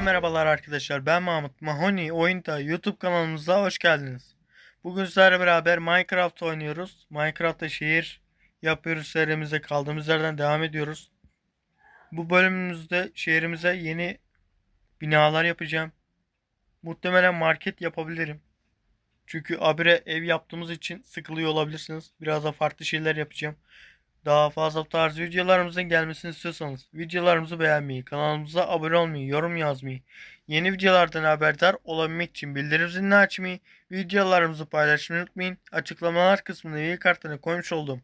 Hepinize merhabalar arkadaşlar. Ben Mahmut. Mahoni Oyunda YouTube kanalımıza hoş geldiniz. Bugün sizlerle beraber Minecraft oynuyoruz. Minecraft'ta şehir yapıyoruz serimize kaldığımız yerden devam ediyoruz. Bu bölümümüzde şehrimize yeni binalar yapacağım. Muhtemelen market yapabilirim. Çünkü abire ev yaptığımız için sıkılıyor olabilirsiniz. Biraz da farklı şeyler yapacağım. Daha fazla bu tarz videolarımızın gelmesini istiyorsanız videolarımızı beğenmeyi, kanalımıza abone olmayı, yorum yazmayı, yeni videolardan haberdar olabilmek için bildirim zilini açmayı, videolarımızı paylaşmayı unutmayın. Açıklamalar kısmına üye kartlarına koymuş olduğum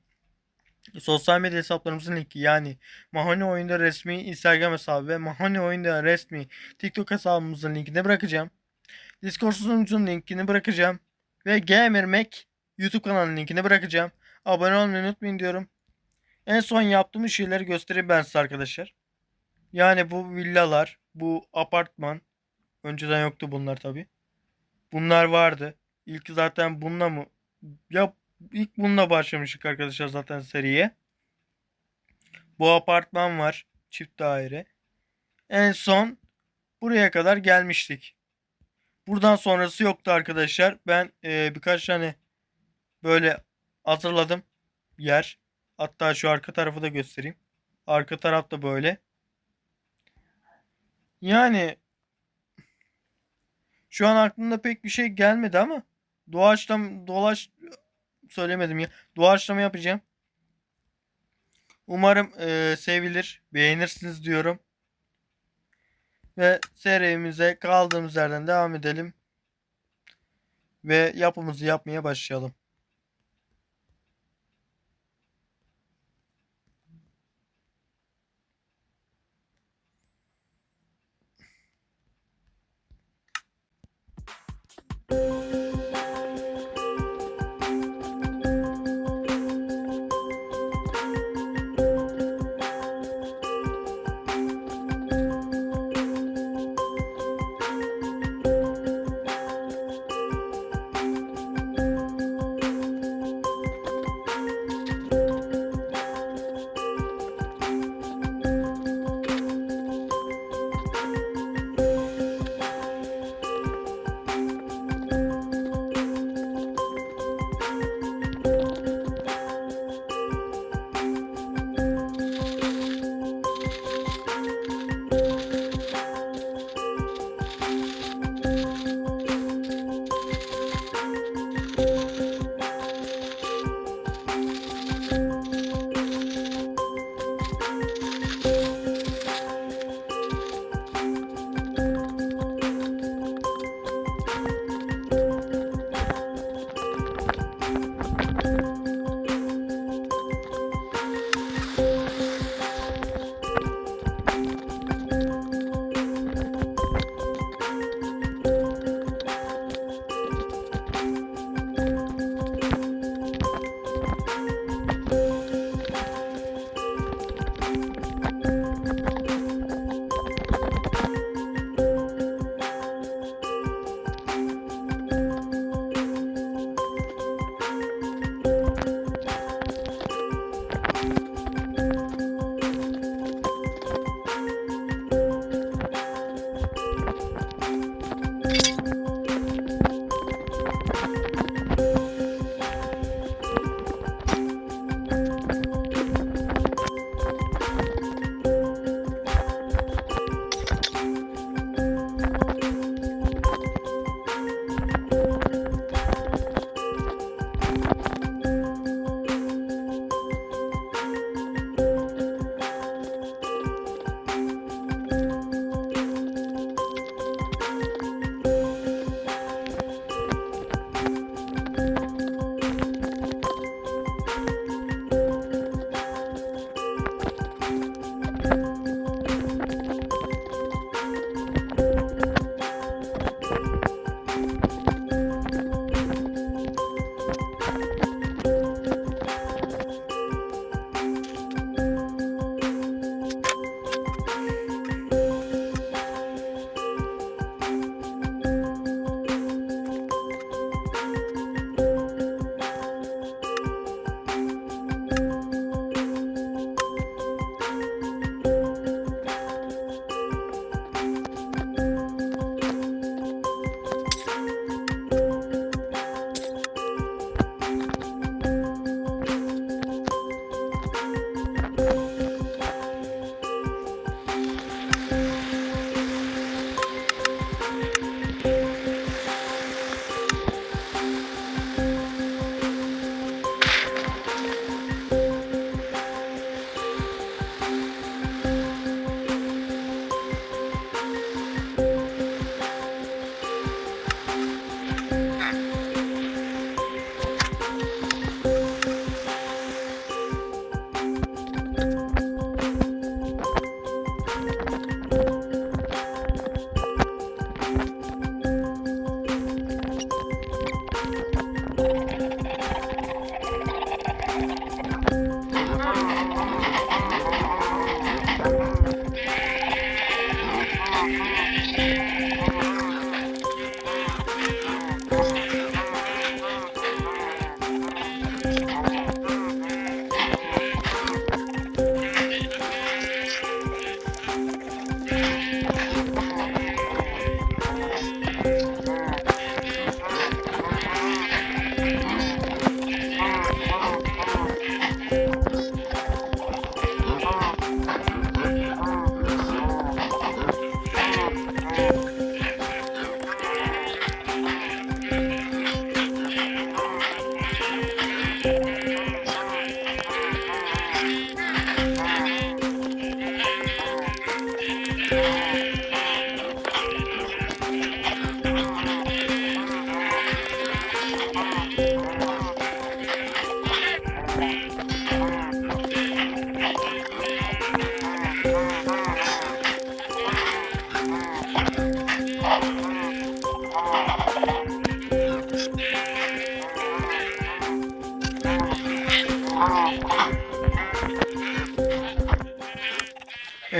sosyal medya hesaplarımızın linki yani Mahoni Oyunda resmi Instagram hesabı ve Mahoni Oyunda resmi TikTok hesabımızın linkini bırakacağım. Discord sunucunun linkini bırakacağım. Ve Gamer Mac YouTube kanalının linkini bırakacağım. Abone olmayı unutmayın diyorum. En son yaptığımız şeyleri göstereyim ben size arkadaşlar. Yani bu villalar, bu apartman. Önceden yoktu bunlar tabi. Bunlar vardı. İlk zaten bununla mı? Ya ilk bununla başlamıştık arkadaşlar zaten seriye. Bu apartman var. Çift daire. En son buraya kadar gelmiştik. Buradan sonrası yoktu arkadaşlar. Ben e, birkaç tane böyle hazırladım yer. Hatta şu arka tarafı da göstereyim. Arka taraf da böyle. Yani şu an aklımda pek bir şey gelmedi ama doğaçlama dolaş söylemedim ya. Doğaçlama yapacağım. Umarım eee, sevilir, beğenirsiniz diyorum. Ve serimize kaldığımız yerden devam edelim. Ve yapımızı yapmaya başlayalım.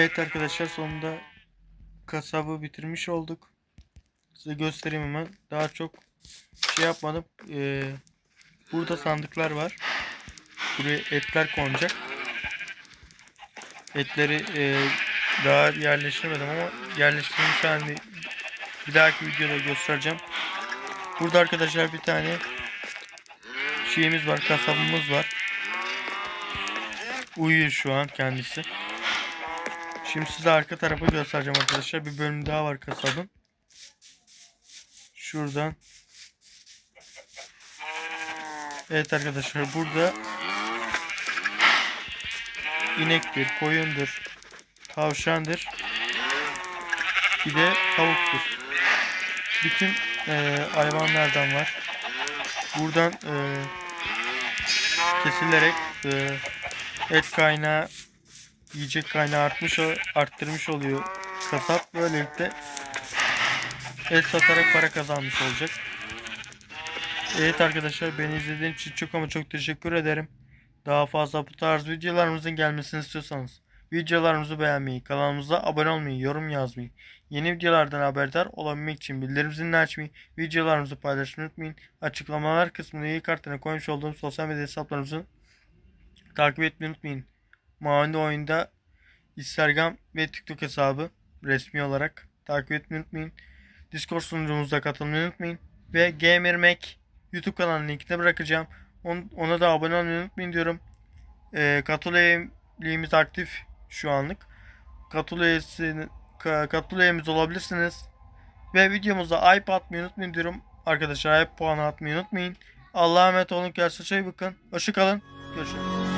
Evet arkadaşlar sonunda kasabı bitirmiş olduk. Size göstereyim hemen. Daha çok şey yapmadım. Ee, burada sandıklar var. Buraya etler konacak. Etleri e, daha yerleştirmedim ama yerleştirmiş halini bir dahaki videoda göstereceğim. Burada arkadaşlar bir tane şeyimiz var, kasabımız var. Uyuyor şu an kendisi. Şimdi size arka tarafı göstereceğim arkadaşlar. Bir bölüm daha var kasabın. Şuradan. Evet arkadaşlar burada inektir, koyundur, tavşandır. Bir de tavuktur. Bütün eee, hayvanlardan var. Buradan eee, kesilerek eee, et kaynağı yiyecek kaynağı artmış arttırmış oluyor kasap. Böylelikle et satarak para kazanmış olacak. Evet arkadaşlar beni izlediğiniz için çok ama çok teşekkür ederim. Daha fazla bu tarz videolarımızın gelmesini istiyorsanız videolarımızı beğenmeyi, kanalımıza abone olmayı, yorum yazmayı, yeni videolardan haberdar olabilmek için bildirim zilini açmayı, videolarımızı paylaşmayı unutmayın. Açıklamalar kısmına iyi kartına koymuş olduğum sosyal medya hesaplarımızı takip etmeyi unutmayın. Mavi oyunda Instagram ve TikTok hesabı resmi olarak takip etmeyi unutmayın. Discord sunucumuza katılmayı unutmayın. Ve Gamer Mac YouTube kanalının linkini bırakacağım. On- Ona da abone olmayı unutmayın diyorum. Ee, katıl üyeliğimiz aktif şu anlık. Katıl üyesi, ka- katıl üyemiz olabilirsiniz. Ve videomuza hype atmayı unutmayın diyorum. Arkadaşlar hype puanı atmayı unutmayın. Allah'a emanet olun. Kendinize iyi bakın. Hoşçakalın. Görüşürüz.